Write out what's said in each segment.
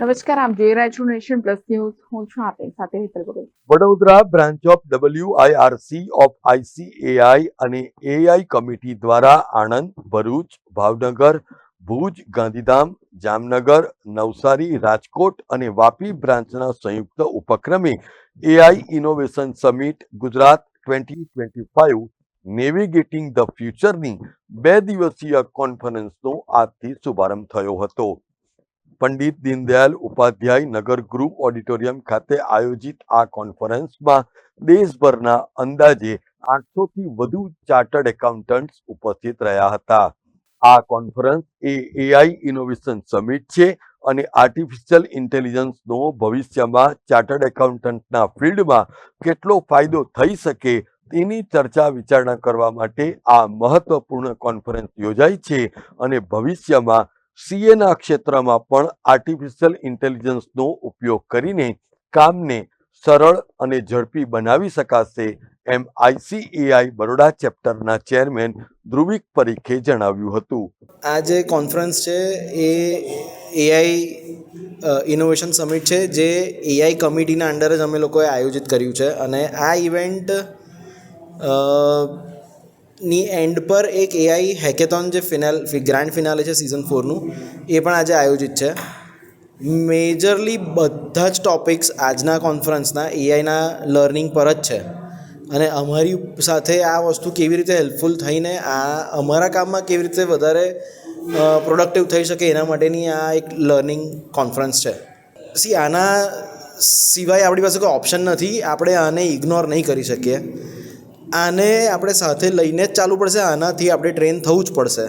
નમસ્કાર આપ જોઈ રહ્યા છો નેશન પ્લસ ન્યૂઝ. હું છું આપની સાથે Hetal Bhagat Vadodara branch of WIRC of ICAI અને એઆઈ કમિટી દ્વારા આણંદ, ભરૂચ, ભાવનગર, ભુજ, ગાંધીધામ, જામનગર, નવસારી, રાજકોટ અને વાપી બ્રાન્ચના સંયુક્ત ઉપક્રમે AI innovation summit Gujarat twenty twenty five navigating the ફ્યુચરની બે દિવસીય કોન્ફરન્સનો આજથી શુભારંભ થયો હતો. પંડિત દીનદયાલ ઉપાધ્યાય નગર ગ્રુપ ઓડિટોરિયમ ખાતે આયોજિત આ કોન્ફરન્સમાં દેશભરના અંદાજે આઠસોથી વધુ ચાર્ટર્ડ એકાઉન્ટન્ટ્સ ઉપસ્થિત રહ્યા હતા. આ કોન્ફરન્સ એ એઆઈ ઇનોવેશન સમિટ છે અને આર્ટિફિશિયલ ઇન્ટેલિજન્સનો ભવિષ્યમાં ચાર્ટર્ડ એકાઉન્ટન્ટના ફિલ્ડમાં કેટલો ફાયદો થઈ શકે તેની ચર્ચા વિચારણા કરવા માટે આ મહત્વપૂર્ણ કોન્ફરન્સ યોજાઈ છે અને ભવિષ્યમાં સીએના ક્ષેત્રમાં પણ આર્ટિફિશિયલ ઇન્ટેલિજન્સનો ઉપયોગ કરીને કામને સરળ અને ઝડપી બનાવી શકાશે એમ આઈસીએઆઈ બરોડા ચેપ્ટરના ચેરમેન ધ્રુવિક પરીખે જણાવ્યું હતું. આ જે કોન્ફરન્સ છે એ એઆઈ ઇનોવેશન સમિટ છે, જે એઆઈ કમિટીના અંડર જ અમે લોકોએ આયોજિત કર્યું છે. અને આ ઇવેન્ટ ની એન્ડ પર એક એઆઈ હેકેથોન જે ફિનાલ ગ્રાન્ડ ફિનાલે છે સિઝન ફોરનું એ પણ આજે આયોજિત છે. મેજરલી બધા જ ટોપિક્સ આજના કોન્ફરન્સના એઆઈના લર્નિંગ પર જ છે. અને અમારી સાથે આ વસ્તુ કેવી રીતે હેલ્પફુલ થઈને આ અમારા કામમાં કેવી રીતે વધારે પ્રોડક્ટિવ થઈ શકે એના માટેની આ એક લર્નિંગ કોન્ફરન્સ છે. સી આના સિવાય આપણી પાસે કોઈ ઓપ્શન નથી. આપણે આને ઇગ્નોર નહીં કરી શકીએ. આને આપણે સાથે લઈને જ ચાલવું પડશે, આનાથી આપણે ટ્રેન થવું જ પડશે.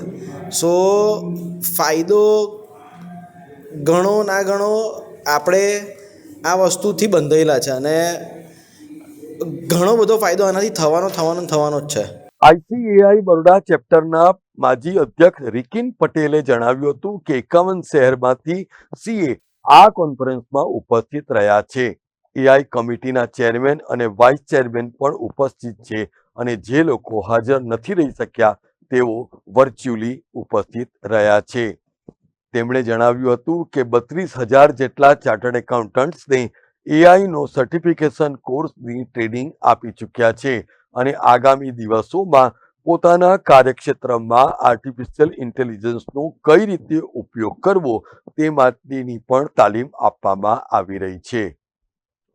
સો ફાયદો ઘણો ના ઘણો આપણે આ વસ્તુથી બંધાયેલા છે અને ઘણો બધો ફાયદો આનાથી થવાનો થવાનો થવાનો જ છે. આઈસીએઆઈ બરોડા ચેપ્ટરના માજી અધ્યક્ષ રિકિન પટેલે જણાવ્યું હતું કે એકાવન શહેરમાંથી સીએ આ કોન્ફરન્સમાં ઉપસ્થિત રહ્યા છે. એઆઈ કમિટીના ચેરમેન અને વાઇસ ચેરમેન પણ ઉપસ્થિત છે અને જે લોકો હાજર નથી રહી શક્યા, તેઓ વર્ચ્યુઅલી ઉપસ્થિત રહ્યા છે. તેમણે જણાવ્યું હતું કે બત્રીસ હજાર જેટલા ચાર્ટર્ડ એકાઉન્ટન્ટ્સને એઆઈનો સર્ટિફિકેશન કોર્સની ટ્રેનિંગ આપી ચૂક્યા છે અને આગામી દિવસોમાં પોતાના કાર્યક્ષેત્રમાં આર્ટિફિશિયલ ઇન્ટેલિજન્સનો કઈ રીતે ઉપયોગ કરવો, તે માટેની પણ તાલીમ આપવામાં આવી રહી છે.